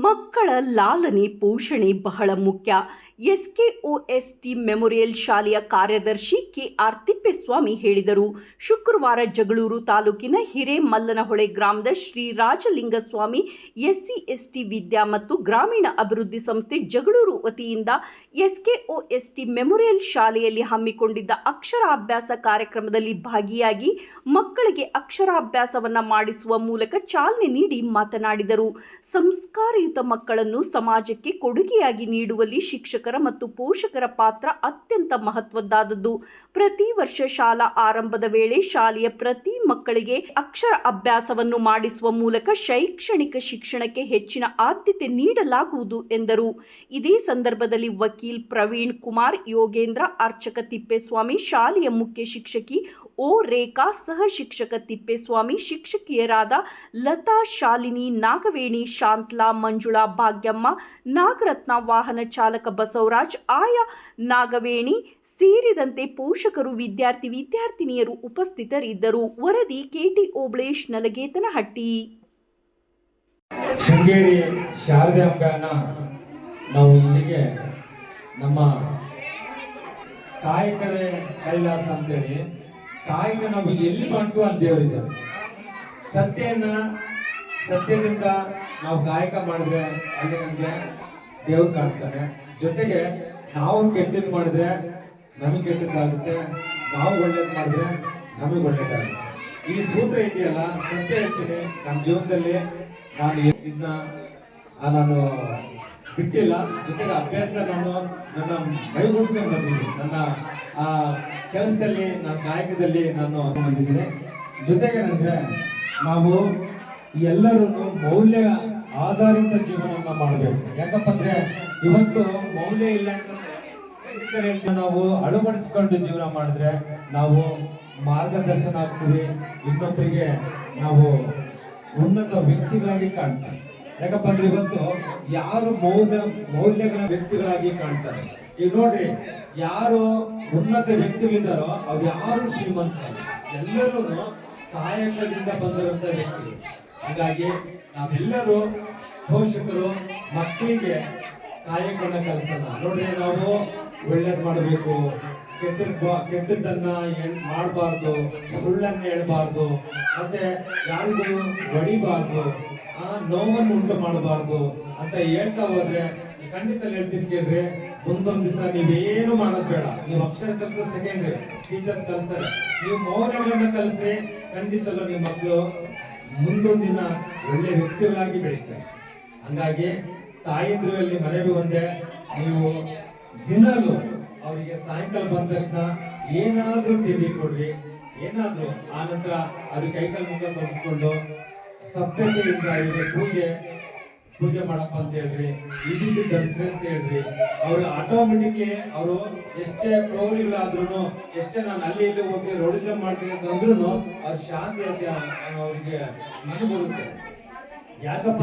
ಮಕ್ಕಳ ಲಾಲನೆ ಪೋಷಣೆ ಬಹಳ ಮುಖ್ಯ. ಎಸ್ಕೆಒಎಸ್ಟಿ ಮೆಮೊರಿಯಲ್ ಶಾಲೆಯ ಕಾರ್ಯದರ್ಶಿ ಕೆಆರ್ ತಿಪ್ಪೇಸ್ವಾಮಿ ಹೇಳಿದರು. ಶುಕ್ರವಾರ ಜಗಳೂರು ತಾಲೂಕಿನ ಹಿರೇಮಲ್ಲನಹೊಳೆ ಗ್ರಾಮದ ಶ್ರೀ ರಾಜಲಿಂಗಸ್ವಾಮಿ ಎಸ್ಸಿ ಎಸ್ಟಿ ವಿದ್ಯಾ ಮತ್ತು ಗ್ರಾಮೀಣ ಅಭಿವೃದ್ಧಿ ಸಂಸ್ಥೆ ಜಗಳೂರು ವತಿಯಿಂದ ಎಸ್ಕೆಒಎಸ್ಟಿ ಮೆಮೊರಿಯಲ್ ಶಾಲೆಯಲ್ಲಿ ಹಮ್ಮಿಕೊಂಡಿದ್ದ ಅಕ್ಷರಾಭ್ಯಾಸ ಕಾರ್ಯಕ್ರಮದಲ್ಲಿ ಭಾಗಿಯಾಗಿ ಮಕ್ಕಳಿಗೆ ಅಕ್ಷರಾಭ್ಯಾಸವನ್ನು ಮಾಡಿಸುವ ಮೂಲಕ ಚಾಲನೆ ನೀಡಿ ಮಾತನಾಡಿದರು. ಸಂಸ್ಕಾರಯುತ ಮಕ್ಕಳನ್ನು ಸಮಾಜಕ್ಕೆ ಕೊಡುಗೆಯಾಗಿ ನೀಡುವಲ್ಲಿ ಶಿಕ್ಷಕರ ಮತ್ತು ಪೋಷಕರ ಪಾತ್ರ ಅತ್ಯಂತ ಮಹತ್ವದ್ದಾದದ್ದು. ಪ್ರತಿ ವರ್ಷ ಶಾಲಾ ಆರಂಭದ ವೇಳೆ ಶಾಲೆಯ ಪ್ರತಿ ಮಕ್ಕಳಿಗೆ ಅಕ್ಷರ ಅಭ್ಯಾಸವನ್ನು ಮಾಡಿಸುವ ಮೂಲಕ ಶೈಕ್ಷಣಿಕ ಶಿಕ್ಷಣಕ್ಕೆ ಹೆಚ್ಚಿನ ಆದ್ಯತೆ ನೀಡಲಾಗುವುದು ಎಂದರು. ಇದೇ ಸಂದರ್ಭದಲ್ಲಿ ವಕೀಲ್ ಪ್ರವೀಣ್ ಕುಮಾರ್, ಯೋಗೇಂದ್ರ ಅರ್ಚಕ ತಿಪ್ಪೇಸ್ವಾಮಿ, ಶಾಲೆಯ ಮುಖ್ಯ ಶಿಕ್ಷಕಿ ಓ ರೇಖಾ, ಸಹ ಶಿಕ್ಷಕ ತಿಪ್ಪೇಸ್ವಾಮಿ, ಶಿಕ್ಷಕಿಯರಾದ ಲತಾ ಶಾಲಿನಿ, ನಾಗವೇಣಿ, ಶಾಂತ್ಲಾ, ಮಂಜುಳಾ ಭಾಗ್ಯಮ್ಮ, ನಾಗರತ್ನ ವಾಹನ ಚಾಲಕ ಬಸವರಾಜ್ ಆಯಾ ನಾಗವೇಣಿ ಸೇರಿದಂತೆ ಪೋಷಕರು, ವಿದ್ಯಾರ್ಥಿ, ವಿದ್ಯಾರ್ಥಿನಿಯರು ಉಪಸ್ಥಿತರಿದ್ದರು. ವರದಿ ಕೆಟಿ ಓಬಳೇಶ್, ನಲಗೇತನಹಟ್ಟಿ. ಶೃಂಗೇರಿ ಶಾರದೆ ಅಂಬೆಯನ್ನ ನಾವು ಇಲ್ಲಿಗೆ ನಮ್ಮ ಕಾಯಕವೇ ಕೈಲಾಸ ಅಂತೇಳಿ ಕಾಯಕ ನಾವು ಎಲ್ಲಿ ಮಾಡ್ತೀವಿ ಅಲ್ಲಿ ದೇವರಿದ್ದಾರೆ ಸತ್ಯನ, ಸತ್ಯದಿಂದ ನಾವು ಕಾಯಕ ಮಾಡಿದ್ರೆ ಅಲ್ಲಿ ನಮಗೆ ದೇವ್ರು ಕಾಣ್ತಾನೆ ಜೊತೆಗೆ ನಾವು ಕೆಟ್ಟದ್ ಮಾಡಿದ್ರೆ ನಮಗೆ ಕೆಟ್ಟದ್ದಾಗುತ್ತೆ, ನಾವು ಒಳ್ಳೇದು ಮಾಡಿದ್ರೆ ನಮಗೆ ಒಳ್ಳೇದಾಗುತ್ತೆ. ಈ ಸೂತ್ರ ಇದೆಯಲ್ಲ, ಸತ್ಯ ಹೇಳ್ತೀನಿ. ನಮ್ಮ ಜೀವನದಲ್ಲಿ ನಾನು ಇದನ್ನ ನಾನು ಬಿಟ್ಟಿಲ್ಲ. ಜೊತೆಗೆ ಅಭ್ಯಾಸ ನಾನು ನನ್ನ ಮೈಗೂಡ್ಕೊಂಡು ಬಂದಿದ್ದೀನಿ. ನನ್ನ, ಆ, ಕೆಲಸದಲ್ಲಿ, ನನ್ನ ಕಾಯಕದಲ್ಲಿ ನಾನು ಬಂದಿದ್ದೀನಿ. ಜೊತೆಗೆ ನನಗೆ ನಾವು ಎಲ್ಲರೂ ಮೌಲ್ಯ ಆಧಾರಿತ ಜೀವನವನ್ನು ಮಾಡಬೇಕು. ಯಾಕಪ್ಪ ಅಂದ್ರೆ ಇವತ್ತು ಮೌಲ್ಯ ಇಲ್ಲ ಅಂತಂದ್ರೆ ನಾವು ಅಳವಡಿಸ್ಕೊಂಡು ಜೀವನ ಮಾಡಿದ್ರೆ ನಾವು ಮಾರ್ಗದರ್ಶನ ಆಗ್ತೀವಿ ಇನ್ನೊಬ್ಬರಿಗೆ ನಾವು ಉನ್ನತ ವ್ಯಕ್ತಿಗಳಾಗಿ ಕಾಣ್ತಾರೆ ಯಾಕಪ್ಪ ಅಂದ್ರೆ ಇವತ್ತು ಯಾರು ಮೌಲ್ಯ, ಮೌಲ್ಯಗಳ ವ್ಯಕ್ತಿಗಳಾಗಿ ಕಾಣ್ತಾರೆ? ಈಗ ನೋಡ್ರಿ, ಯಾರು ಉನ್ನತ ವ್ಯಕ್ತಿಗಳಿದ್ದಾರೋ ಅವ್ರು ಯಾರು ಶ್ರೀಮಂತ ಎಲ್ಲರೂ ಕಾಯಕದಿಂದ ಬಂದಿರುವಂತ ವ್ಯಕ್ತಿಗಳು. ಹಾಗಾಗಿ ನಾವೆಲ್ಲರೂ ಪೋಷಕರು, ಮಕ್ಕಳಿಗೆ ಕಾಯಕನ ಕಲಿಸೋಣ ನೋಡ್ರಿ, ನಾವು ಒಳ್ಳೇದ್ ಮಾಡಬೇಕು. ಕೆಟ್ಟದ್ ಕೆಟ್ಟದ್ದನ್ನ ಮಾಡಬಾರ್ದು, ಸುಳ್ಳನ್ನ ಹೇಳ್ಬಾರ್ದು, ಮತ್ತೆ ಯಾರಿಗೂ ಹೊಡಿಬಾರ್ದು ನೋವನ್ನು ಉಂಟು ಮಾಡಬಾರ್ದು ಅಂತ ಹೇಳ್ತಾ ಹೋದ್ರೆ, ಖಂಡಿತ ಹೇಳ್ತೀನಿ ಕೇಳ್ರಿ ಮುಂದೊಂದ್ ದಿವಸ ನೀವೇನು ಮಾಡೋದ್ ಬೇಡ. ನೀವು ಅಕ್ಷರ ಕಲಿಸೋ ಸೆಕೆಂಡ್ರಿ ಟೀಚರ್ಸ್ ಕಲಿಸ್ತಾರೆ. ನೀವು ಮೌಲ್ಯಗಳನ್ನ ಕಲಿಸ್ರಿ, ಖಂಡಿತಲ್ಲೂ ನಿಮ್ಮ ಮಕ್ಕಳು ಮುಂದೊಂದು ದಿನ ಒಳ್ಳೆ ವ್ಯಕ್ತಿಗಳಾಗಿ ಬೆಳೀತಾರೆ. ಹಂಗಾಗಿ ತಾಯಂದ್ರಲ್ಲಿ ಮನೆಗೆ ಬಂದೆ. ನೀವು ದಿನಾಲೂ ಅವರಿಗೆ ಸಾಯಂಕಾಲ ಬಂದ ತಕ್ಷಣ ಏನಾದ್ರೂ ತಿಂಡಿ ಕೊಡ್ರಿ. ಏನಾದ್ರೂ. ಆ ನಂತರ ಅದು ಕೈಕಾಲು ಮುಖ ತೊಳೆಸ್ಕೊಂಡು ಸಭ್ಯತೆಯಿಂದ ಈಗ ಪೂಜೆ ಪೂಜೆ ಮಾಡಪ್ಪ ಅಂತ ಹೇಳ್ರಿ. ಇದಕ್ಕೆ ಧರಿಸ್ರಿ ಅಂತ ಹೇಳ್ರಿ. ಅವ್ರು ಆಟೋಮೆಟಿಕ್ ಅವರು ಎಷ್ಟೇ ಕ್ರೌರಿಗಳಾದ್ರೂ ಎಷ್ಟೇ ನಾನು ಅಲ್ಲಿ ಇಲ್ಲಿ ಹೋಗಿ ರೋಡಿಸಮ್ ಮಾಡ್ತೀನಿ ಅಂತಂದ್ರೂ ಅವ್ರ ಶಾಂತಿ ಅಂತ ಅವ್ರಿಗೆ ಮನೆ ಬರುತ್ತೆ ಯಾಕಪ್ಪ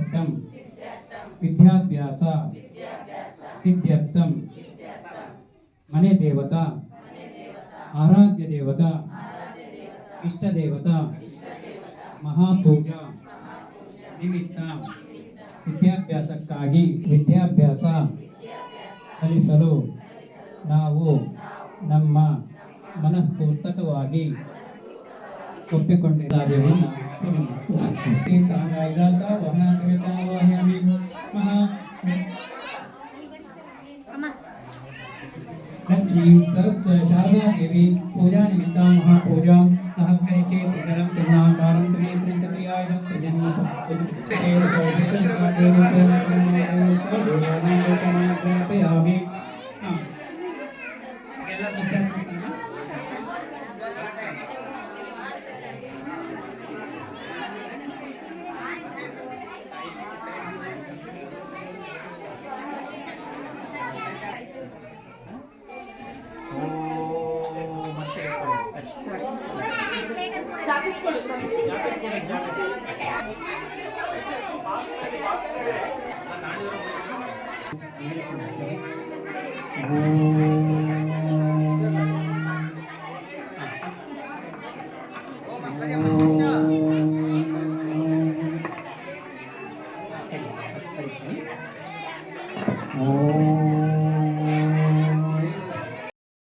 సిద్ధ్యర్థం విద్యాభ్యాస సిద్ధ్యర్థం మనే ಆರಾಧ್ಯ ದೇವತ. దేవత ఇష్టదేవత ಮಹಾಪೂಜ. ನಿಮಿತ್ತ. ವಿದ್ಯಾಭ್ಯಾಸಕ್ಕಾಗಿ ವಿದ್ಯಾಭ್ಯಾಸ ಕಲಿಸಲು ನಾವು ನಮ್ಮ ಮನಸ್ಫೂರ್ತಕವಾಗಿ ಒಪ್ಪಿಕೊಂಡಿದ್ದಾರೆವು ಮಹಾ लक्ष्मी सरस्वती शारदा देवी पूजा निमित्ता महापूजा सहस्रे चेत् इतरं चिन्नाकारं त्रिनेत्रं प्रजन्म ಓಂ